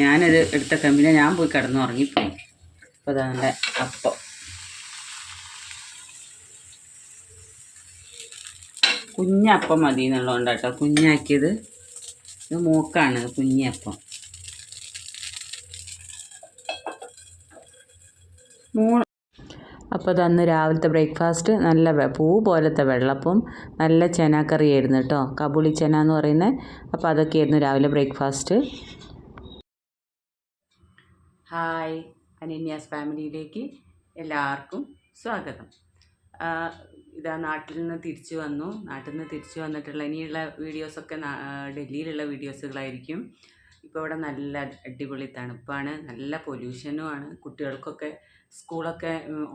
ഞാനത് എടുത്ത കമ്പിനെ ഞാൻ പോയി കിടന്നു ഉറങ്ങിപ്പോയി അപ്പോൾ അതാണ്ട് അപ്പം. കുഞ്ഞപ്പം മതി എന്നുള്ളതുകൊണ്ട് കേട്ടോ കുഞ്ഞാക്കിയത്. ഇത് മൂക്കാണ് കുഞ്ഞപ്പം. മൂന്ന് അപ്പോൾ തന്ന് രാവിലത്തെ ബ്രേക്ക്ഫാസ്റ്റ്. നല്ല പൂ പോലത്തെ വെള്ളപ്പം നല്ല ചെനാക്കറി ആയിരുന്നു കേട്ടോ. കബുളി ചെന എന്ന് പറയുന്നത്. അപ്പോൾ അതൊക്കെയായിരുന്നു രാവിലെ ബ്രേക്ക്ഫാസ്റ്റ്. ഹായ് അനന്യാസ് ഫാമിലിയിലേക്ക് എല്ലാവർക്കും സ്വാഗതം. ഇതാ നാട്ടിൽ നിന്ന് തിരിച്ചു വന്നു. നാട്ടിൽ നിന്ന് തിരിച്ചു വന്നിട്ടുള്ള ഇനിയുള്ള വീഡിയോസൊക്കെ ഡൽഹിയിലുള്ള വീഡിയോസുകളായിരിക്കും. ഇപ്പോൾ ഇവിടെ നല്ല അടിപൊളി തണുപ്പാണ് നല്ല പൊല്യൂഷനുമാണ് കുട്ടികൾക്കൊക്കെ സ്കൂളൊക്കെ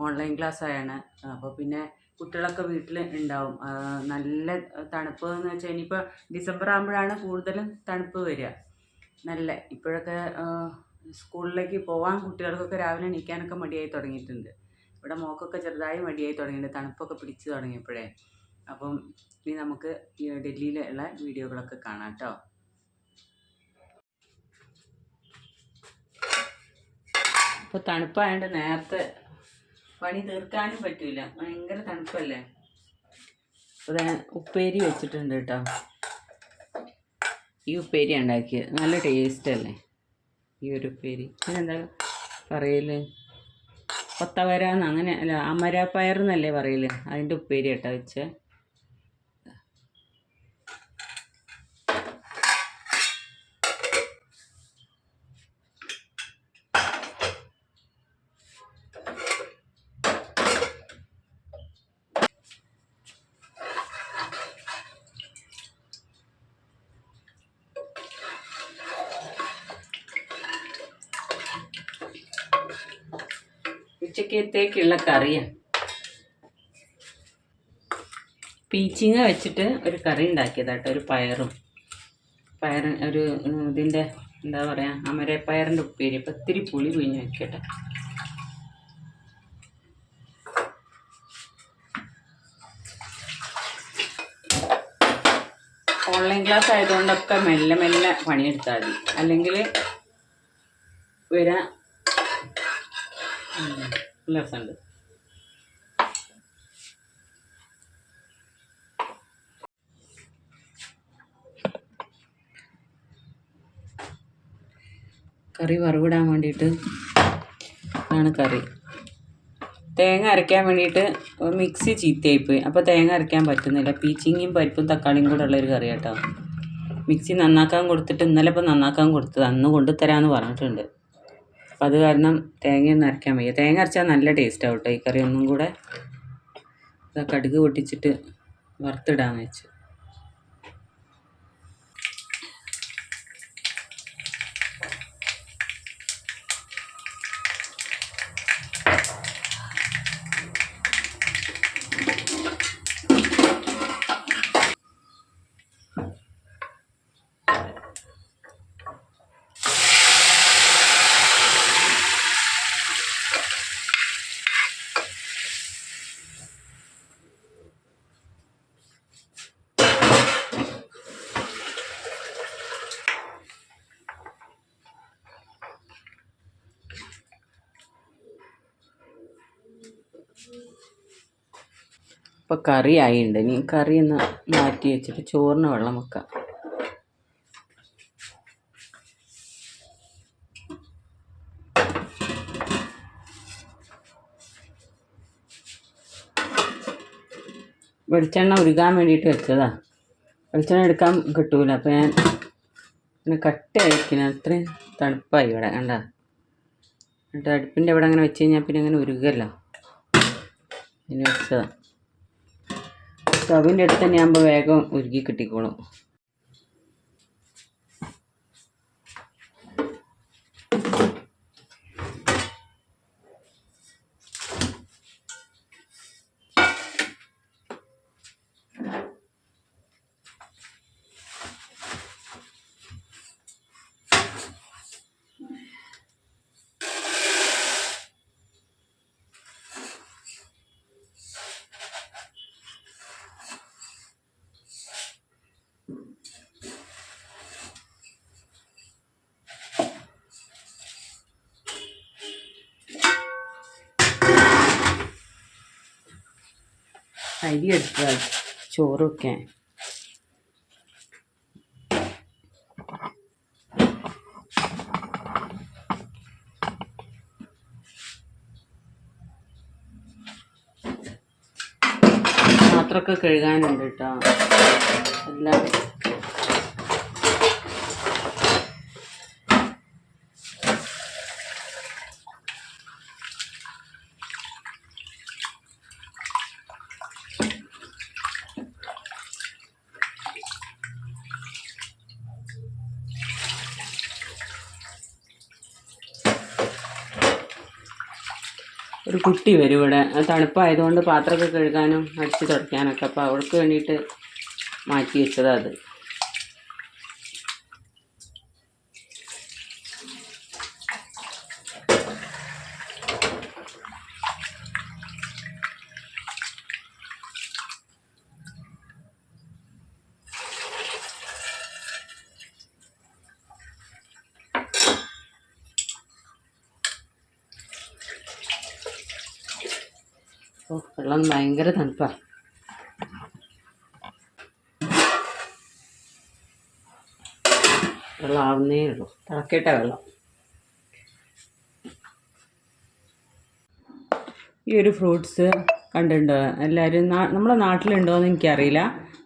ഓൺലൈൻ ക്ലാസ് ആയാണ് അപ്പോൾ പിന്നെ കുട്ടികളൊക്കെ വീട്ടിൽ ഉണ്ടാവും. നല്ല തണുപ്പ് എന്ന് വെച്ചാൽ ഇനിയിപ്പോൾ ഡിസംബർ ആകുമ്പോഴാണ് കൂടുതലും തണുപ്പ് വരിക. നല്ല ഇപ്പോഴൊക്കെ സ്കൂളിലേക്ക് പോകാൻ കുട്ടികൾക്കൊക്കെ രാവിലെ എണീക്കാനൊക്കെ മടിയായി തുടങ്ങിയിട്ടുണ്ട്. ഇവിടെ മോക്കൊക്കെ ചെറുതായി മടിയായി തുടങ്ങിയിട്ടുണ്ട്. തണുപ്പൊക്കെ പിടിച്ചു തുടങ്ങിയപ്പോഴേ. അപ്പം ഇനി നമുക്ക് ഡൽഹിയിലുള്ള വീഡിയോകളൊക്കെ കാണാം കേട്ടോ. ഇപ്പോൾ തണുപ്പായതുകൊണ്ട് നേരത്തെ പണി തീർക്കാനും പറ്റില്ല ഭയങ്കര തണുപ്പല്ലേ? അപ്പോൾ ഉപ്പേരി വെച്ചിട്ടുണ്ട് കേട്ടോ. ഈ ഉപ്പേരി ഉണ്ടാക്കിയത്. നല്ല ടേസ്റ്റ് അല്ലേ? ഈ ഒരു ഉപ്പേരി പിന്നെന്താ പറയൽ? കൊത്തവരാന്ന് അങ്ങനെ അല്ല അമരപ്പയർ എന്നല്ലേ പറയൽ? അതിന്റെ ഉപ്പേരി കേട്ടോ വെച്ചേ. ഉച്ചക്കത്തേക്കുള്ള കറിയാണ് പീച്ചിങ്ങ വെച്ചിട്ട് ഒരു കറി ഉണ്ടാക്കിയതാട്ടോ ഒരു പയറും. പയർ ഒരു ഇതിന്റെ എന്താ പറയുക അമരപ്പയറിന്റെ ഉപ്പേരി. അപ്പം ഇത്തിരി പുളി പിഴിഞ്ഞ് വെക്കട്ടെ. ഓൺലൈൻ ക്ലാസ് ആയതുകൊണ്ടൊക്കെ മെല്ലെ മെല്ലെ പണിയെടുത്താൽ മതി. അല്ലെങ്കിൽ വരാൻ ഉം, നല്ല കറി വറവിടാൻ വേണ്ടിയിട്ട് ആണ് കറി. തേങ്ങ അരയ്ക്കാൻ വേണ്ടിയിട്ട് മിക്സി ചീത്തയായിപ്പോയി. അപ്പോൾ തേങ്ങ അരയ്ക്കാൻ പറ്റുന്നില്ല. പീച്ചിങ്ങയും പരിപ്പും തക്കാളിയും കൂടെ ഉള്ളൊരു കറി കേട്ടോ മിക്സി നന്നാക്കാൻ കൊടുത്തിട്ട് ഇന്നലെ ഇപ്പം നന്നാക്കാൻ കൊടുത്തത് അന്ന് കൊണ്ടുതരാമെന്ന് പറഞ്ഞിട്ടുണ്ട്. അപ്പം അത് കാരണം തേങ്ങയൊന്നും അരയ്ക്കാൻ വയ്യ. തേങ്ങ അരച്ചാൽ നല്ല ടേസ്റ്റ് ആവും കേട്ടോ ഈ കറി ഒന്നും കൂടെ കടുക് പൊട്ടിച്ചിട്ട് വറുത്തിടാന്ന് വെച്ചു. ഇപ്പോൾ കറി ആയിട്ടുണ്ട് ഇനി കറി ഒന്ന് മാറ്റി വെച്ചിട്ട് ചോറിന് വെള്ളം വെക്കാം. വെളിച്ചെണ്ണ ഉരുകാൻ വേണ്ടിയിട്ട് വെച്ചതാ. വെളിച്ചെണ്ണ എടുക്കാൻ കിട്ടൂല. അപ്പോൾ ഞാൻ പിന്നെ കട്ടയായിരിക്കണം അത്രയും തണുപ്പായി ഇവിടെ. കണ്ട? എന്നിട്ട് അടുപ്പിന്റെ ഇവിടെ അങ്ങനെ വെച്ച് കഴിഞ്ഞാൽ പിന്നെ അങ്ങനെ ഉരുകല്ലോ. ഇനി വെച്ചതാ. സ്റ്റവിന്റെ അടുത്ത് തന്നെ ആകുമ്പോൾ വേഗം ഉരുകി കിട്ടിക്കോളും. അരി എടുക്കുക ചോറ് വെക്കാൻ പാത്രമൊക്കെ കഴുകാനുണ്ട് കേട്ടോ എല്ലാം ഒരു കുട്ടി വരും ഇവിടെ. തണുപ്പായതുകൊണ്ട് പാത്രമൊക്കെ കഴുകാനും അടിച്ച് തുടയ്ക്കാനൊക്കെ. അപ്പോൾ അവൾക്ക് വേണ്ടിയിട്ട് മാറ്റി വെച്ചതാണ് അത്. ഓ വെള്ളം ഭയങ്കര തണുപ്പാണ് വെള്ളം ആവുന്നേ ഉള്ളൂ. തിളക്കട്ടെ വെള്ളം. ഈ ഒരു ഫ്രൂട്ട്സ് കണ്ടിട്ടുണ്ടോ. എല്ലാവരും നമ്മുടെ നാട്ടിലുണ്ടോ എന്ന് എനിക്കറിയില്ല.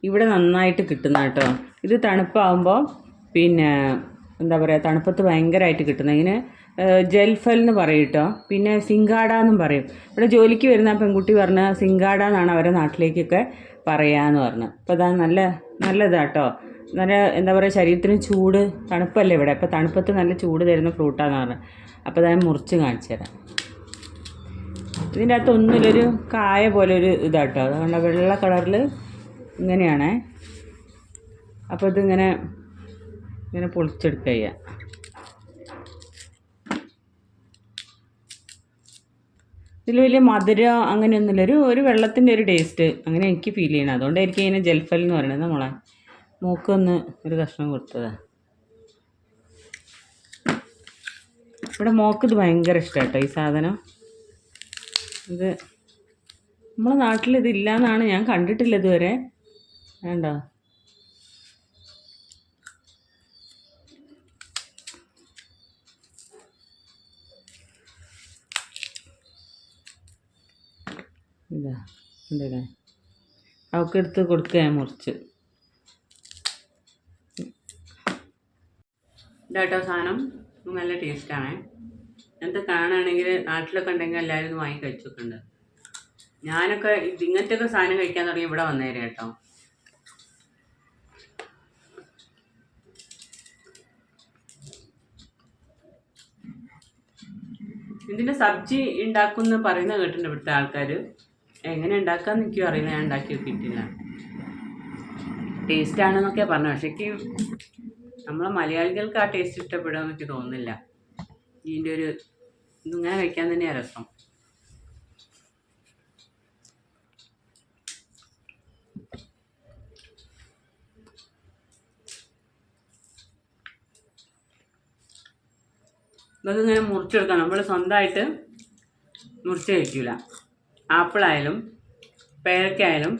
ഇവിടെ നന്നായിട്ട് കിട്ടുന്ന കേട്ടോ. ഇത് തണുപ്പാകുമ്പോൾ പിന്നെ എന്താ പറയുക തണുപ്പത്ത് ഭയങ്കരമായിട്ട് കിട്ടുന്ന. ഇതിന് ജൽഫൽ എന്ന് പറയും കേട്ടോ പിന്നെ സിങ്കാട എന്നും പറയും. ഇവിടെ ജോലിക്ക് വരുന്ന പെൺകുട്ടി പറഞ്ഞ സിങ്കാട എന്നാണ് അവരെ നാട്ടിലേക്കൊക്കെ പറയാന്ന് പറഞ്ഞു. അപ്പോൾ അതാ നല്ല നല്ലതാട്ടോ. നല്ല എന്താ പറയുക ശരീരത്തിന് ചൂട് തണുപ്പല്ലേ ഇവിടെ. അപ്പോൾ തണുപ്പത്ത് നല്ല ചൂട് തരുന്ന ഫ്രൂട്ടാന്ന് പറഞ്ഞു. അപ്പോൾ അതായത് മുറിച്ച് കാണിച്ചു തരാം. ഇതിന്റെ അകത്ത് ഒന്നിലൊരു കായ പോലെ ഒരു ഇതാട്ടോ. അതുകൊണ്ട് വെള്ള കളറിൽ ഇങ്ങനെയാണേ. അപ്പോൾ ഇതിങ്ങനെ ഇങ്ങനെ പൊളിച്ചെടുക്കുക ഇതിൽ വലിയ മധുര അങ്ങനെയൊന്നുമില്ല. ഒരു ഒരു വെള്ളത്തിന്റെ ഒരു ടേസ്റ്റ് അങ്ങനെ എനിക്ക് ഫീൽ ചെയ്യണം. അതുകൊണ്ടായിരിക്കും ഇതിനെ ജൽഫൽ എന്ന് പറയുന്നത് നമ്മളെ മൂക്കൊന്ന് ഒരു കഷ്ണം കൊടുത്തതാണ് ഇവിടെ മോക്ക് ഇത് ഭയങ്കര ഇഷ്ടമാണ് കേട്ടോ ഈ സാധനം. ഇത് നമ്മളെ നാട്ടിൽ ഇതില്ല എന്നാണ് ഞാൻ കണ്ടിട്ടില്ല ഇതുവരെ. വേണ്ട? ഇതാ ഉണ്ടല്ലേ അവൾക്ക് എടുത്ത് കൊടുക്കുക മുറിച്ച്. ഇതാട്ടോ സാധനം. നല്ല ടേസ്റ്റാണ് എന്ത് കാണുകയാണെങ്കിൽ നാട്ടിലൊക്കെ ഉണ്ടെങ്കിൽ എല്ലാവരും ഇത് വാങ്ങി കഴിച്ചിട്ടുണ്ട് ഞാനൊക്കെ ഇങ്ങനത്തെ ഇങ്ങനത്തെയൊക്കെ സാധനം കഴിക്കാൻ തുടങ്ങി ഇവിടെ വന്നേരെ കേട്ടോ. ഇതിന്റെ സബ്ജി ഉണ്ടാക്കുമെന്ന് പറയുന്ന കേട്ടിട്ടുണ്ട് ഇവിടുത്തെ ആൾക്കാർ എങ്ങനെ ഉണ്ടാക്കാന്ന് എനിക്കും അറിയില്ല. ഞാൻ ഉണ്ടാക്കി നോക്കിയിട്ടില്ല. ടേസ്റ്റ് ആണെന്നൊക്കെ പറഞ്ഞു പക്ഷേ നമ്മളെ മലയാളികൾക്ക് ആ ടേസ്റ്റ് ഇഷ്ടപ്പെടുമെന്ന് എനിക്ക് തോന്നുന്നില്ല. ഇതിന്റെ ഒരു ഇതിങ്ങനെ കഴിക്കാൻ തന്നെയാണ് രസം. ഇതൊക്കെ ഇങ്ങനെ മുറിച്ചെടുക്കണം. നമ്മൾ സ്വന്തമായിട്ട് മുറിച്ച് കഴിക്കില്ല ആപ്പിളായാലും പേരക്കായാലും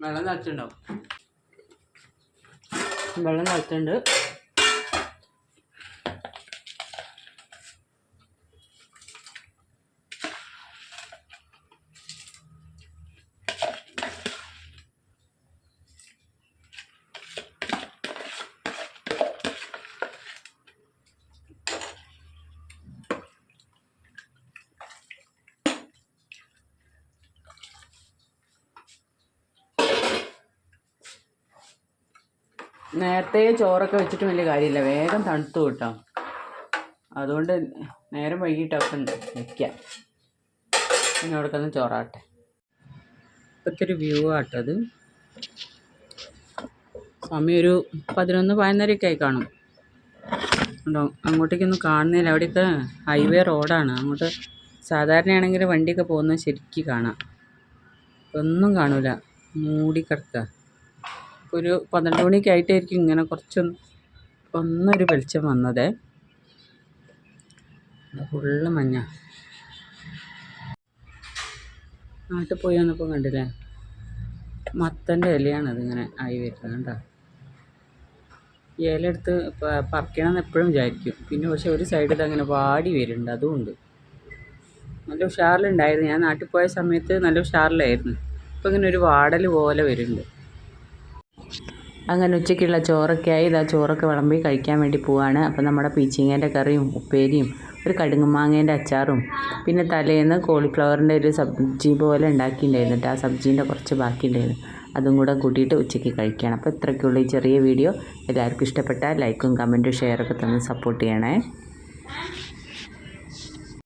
വെള്ളം നിറച്ചുണ്ടാവും വെള്ളം തിളച്ചുണ്ട് നേരത്തെ ചോറൊക്കെ വെച്ചിട്ട് വലിയ കാര്യമില്ല. വേഗം തണുത്തു കിട്ടാം. അതുകൊണ്ട് നേരം വൈകിട്ടൊക്കെ വയ്ക്കാം അവിടെ തന്നെ ചോറാട്ടെ. ഇപ്പോഴത്തെ ഒരു വ്യൂ ആട്ടത് സമയം ഒരു പതിനൊന്ന് പതിനൊന്നരയൊക്കെ ആയി കാണും. ഉണ്ടോ? അങ്ങോട്ടേക്കൊന്നും കാണുന്നില്ല അവിടെയൊക്കെ ഹൈവേ റോഡാണ് അങ്ങോട്ട് സാധാരണയാണെങ്കിൽ വണ്ടിയൊക്കെ പോകുന്നത് ശരിക്കും കാണാം. ഒന്നും കാണൂല. മൂടി കിടക്കുക ഒരു പന്ത്രണ്ട് മണിയൊക്കെ ആയിട്ടായിരിക്കും ഇങ്ങനെ കുറച്ചൊന്ന് ഒന്നൊരു വെളിച്ചം വന്നത്. ഫുള്ള് മഞ്ഞ. നാട്ടിൽ പോയി വന്നപ്പോൾ കണ്ടില്ലേ? മത്തന്റെ ഇലയാണ് അതിങ്ങനെ ആയി വരുന്നത് കണ്ടോ? ഈ ഇല എടുത്ത് പറിക്കണമെന്ന് എപ്പോഴും വിചാരിക്കും. പിന്നെ പക്ഷെ ഒരു സൈഡിൽ അങ്ങനെ വാടി വരുന്നുണ്ട് അതുമുണ്ട് നല്ല ഉഷാറിലുണ്ടായിരുന്നു. ഞാൻ നാട്ടിൽ പോയ സമയത്ത് നല്ല ഉഷാറിലായിരുന്നു. ഇപ്പം ഇങ്ങനെ ഒരു വാടൽ പോലെ വരുന്നുണ്ട്. അങ്ങനെ ഉച്ചയ്ക്കുള്ള ചോറൊക്കെ ആയി ഇതാ ചോറൊക്കെ വിളമ്പി കഴിക്കാൻ വേണ്ടി പോവാണ്. അപ്പം നമ്മുടെ പീച്ചിങ്ങേന്റെ കറിയും ഉപ്പേരിയും ഒരു കടുങ്ങുമാങ്ങേന്റെ അച്ചാറും പിന്നെ തലേന്ന് കോളിഫ്ലവറിന്റെ ഒരു സബ്ജി പോലെ ഉണ്ടാക്കിയിട്ടുണ്ടായിരുന്നു ആ സബ്ജീന്റെ കുറച്ച് ബാക്കി ഉണ്ടായിരുന്നു അതും കൂടെ കൂട്ടിയിട്ട് ഉച്ചയ്ക്ക് കഴിക്കുകയാണ് അപ്പോൾ ഇത്രയ്ക്കുള്ള ഈ ചെറിയ വീഡിയോ. എല്ലാവർക്കും ഇഷ്ടപ്പെട്ടാൽ ലൈക്കും കമന്റും ഷെയറൊക്കെ തന്ന് സപ്പോർട്ട് ചെയ്യണേ.